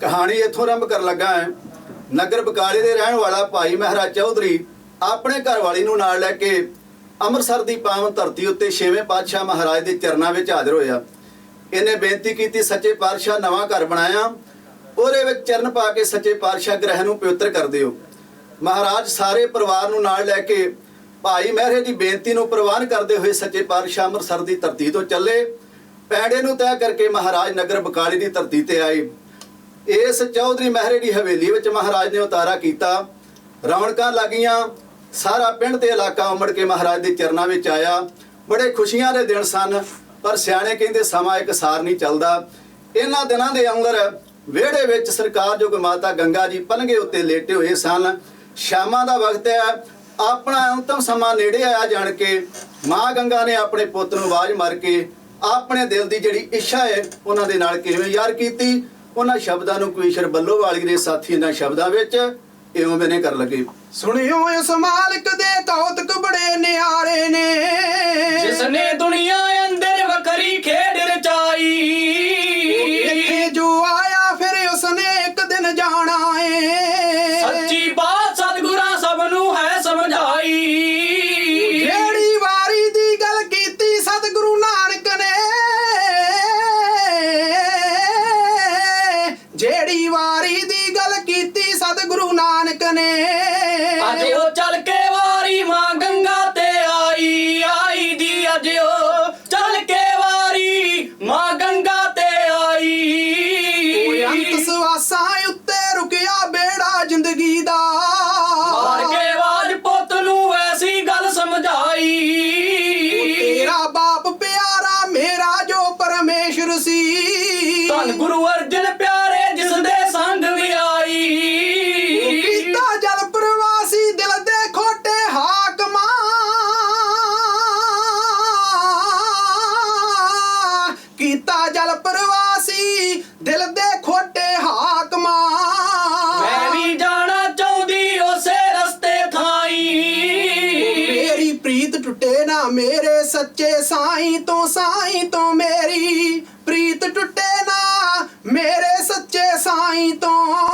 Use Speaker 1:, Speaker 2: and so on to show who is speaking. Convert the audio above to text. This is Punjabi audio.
Speaker 1: ਕਹਾਣੀ ਇੱਥੋਂ ਆਰੰਭ ਕਰਨ ਲੱਗਾ ਹੈ। ਨਗਰ ਬਕਾਲੇ ਦੇ ਰਹਿਣ ਵਾਲਾ ਭਾਈ ਮਹਾਰਾਜ ਚੌਧਰੀ ਆਪਣੇ ਘਰ ਵਾਲੀ ਨੂੰ ਨਾਲ ਲੈ ਕੇ ਅੰਮ੍ਰਿਤਸਰ ਦੀ ਪਾਵਨ ਧਰਤੀ ਉੱਤੇ ਛੇਵੇਂ ਪਾਤਸ਼ਾਹ ਮਹਾਰਾਜ ਦੇ ਚਰਨਾਂ ਵਿੱਚ ਹਾਜ਼ਰ ਹੋਇਆ। ਇਹਨੇ ਬੇਨਤੀ ਕੀਤੀ, ਸੱਚੇ ਪਾਤਸ਼ਾਹ, ਨਵਾਂ ਘਰ ਬਣਾਇਆ। ਉਹਦੇ ਵਿੱਚ ਚਰਨ ਪਾ ਕੇ ਸੱਚੇ ਪਾਤਸ਼ਾਹ ਗ੍ਰਹਿ ਨੂੰ ਪਵਿੱਤਰ ਕਰ ਦਿਓ। ਮਹਾਰਾਜ ਸਾਰੇ ਪਰਿਵਾਰ ਨੂੰ ਨਾਲ ਲੈ ਕੇ ਭਾਈ ਮਹਿਰੇ ਦੀ ਬੇਨਤੀ ਨੂੰ ਪ੍ਰਵਾਨ ਕਰਦੇ ਹੋਏ ਸੱਚੇ ਪਾਤਸ਼ਾਹ ਅੰਮ੍ਰਿਤਸਰ ਦੀ ਧਰਤੀ ਤੋਂ ਚੱਲੇ। ਪੈੜੇ ਨੂੰ ਤੈਅ ਕਰਕੇ ਮਹਾਰਾਜ ਨਗਰ ਬਕਾਲੀ ਦੀ ਧਰਤੀ ਤੇ ਆਏ। ਇਸ ਚੌਧਰੀ ਮਹਿਰੇ ਦੀ ਹਵੇਲੀ ਵਿੱਚ ਮਹਾਰਾਜ ਨੇ ਉਤਾਰਾ ਕੀਤਾ। ਰੌਣਕਾਂ ਲੱਗੀਆਂ। ਸਾਰਾ ਪਿੰਡ ਤੇ ਇਲਾਕਾ ਉਮੜ ਕੇ ਮਹਾਰਾਜ ਦੇ ਚਰਨਾਂ ਵਿੱਚ ਆਇਆ। ਬੜੇ ਖੁਸ਼ੀਆਂ ਦੇ ਦਿਨ ਸਨ, ਪਰ ਸਿਆਣੇ ਕਹਿੰਦੇ ਸਮਾਂ ਇੱਕ ਸਾਰ ਨਹੀਂ ਚੱਲਦਾ। ਇਹਨਾਂ ਦਿਨਾਂ ਦੇ ਅੰਦਰ ਵਿਹੜੇ ਵਿੱਚ ਸਰਕਾਰਯੋਗ ਮਾਤਾ ਗੰਗਾ ਜੀ ਪਲੰਘੇ ਉੱਤੇ ਲੇਟੇ ਹੋਏ ਸਨ। ਸ਼ਾਮਾਂ ਦਾ ਵਕਤ ਹੈ। ਆਪਣਾ ਅੰਤਮ ਸਮਾਂ ਨੇੜੇ ਆਇਆ ਜਾਣ ਕੇ ਮਾਂ ਗੰਗਾ ਨੇ ਆਪਣੇ ਪੁੱਤ ਨੂੰ ਆਵਾਜ਼ ਮਾਰ ਕੇ ਆਪਣੇ ਦਿਲ ਦੀ ਜਿਹੜੀ ਇੱਛਾ ਹੈ, ਉਹਨਾਂ ਦੇ ਨਾਲ ਕਿਵੇਂ ਯਾਰ ਕੀਤੀ? ਉਹਨਾਂ ਸ਼ਬਦਾਂ ਨੂੰ ਕੁਈਸ਼ਰ ਬੱਲੋ ਵਾਲੀ ਦੇ ਸਾਥੀ ਇਹਨਾਂ ਸ਼ਬਦਾਂ ਵਿੱਚ ਇਉਂ ਮੈਨੇ ਕਰ ਲੱਗੇ।
Speaker 2: ਸੁਣਿਓ ਇਸ ਮਾਲਕ ਦੇ ਕੌਤਕ ਜਿਹੜੀ ਵਾਰੀ ਦੀ ਗੱਲ ਕੀਤੀ ਸਤਿਗੁਰੂ ਨਾਨਕ ਨੇ।
Speaker 3: ਅੱਜ ਉਹ ਚੱਲ ਕੇ ਵਾਰੀ ਮਾਂ ਗੰਗਾ ਤੇ ਆਈ ਆਈ ਦੀ ਅੱਜ ਉਹ ਚੱਲ ਕੇ ਵਾਰੀ ਮਾਂ ਗੰਗਾ ਤੇ
Speaker 2: ਓਏ ਅੰਤ
Speaker 3: ਆਈ
Speaker 2: ਸਵਾਸਾਂ ਉੱਤੇ ਰੁਕਿਆ ਬੇੜਾ ਜ਼ਿੰਦਗੀ ਦਾ।
Speaker 3: ਮਾਰ ਕੇ ਆਵਾਜ਼ ਪੁੱਤ ਨੂੰ ਐਸੀ ਗੱਲ ਸਮਝਾਈ।
Speaker 2: ਤੇਰਾ ਬਾਪ ਪਿਆਰਾ ਮੇਰਾ ਜੋ ਪਰਮੇਸ਼ਰ ਸੀ।
Speaker 3: ਧੰਨ ਗੁਰੂ ਅਰਜਨ
Speaker 2: ਦਿਲ ਦੇ ਖੋਟੇ ਹਾਕਮਾਂ।
Speaker 3: ਮੈਂ ਵੀ ਜਾਣਾ ਚਾਹੁੰਦੀ ਉਸੇ ਰਸਤੇ ਥਾਈ।
Speaker 2: ਮੇਰੀ ਪ੍ਰੀਤ ਟੁੱਟੇ ਨਾ ਮੇਰੇ ਸੱਚੇ ਸਾਈਂ ਤੋਂ ਸਾਈਂ ਤੋਂ ਮੇਰੀ ਪ੍ਰੀਤ ਟੁੱਟੇ ਨਾ ਮੇਰੇ ਸੱਚੇ ਸਾਈਂ ਤੋਂ।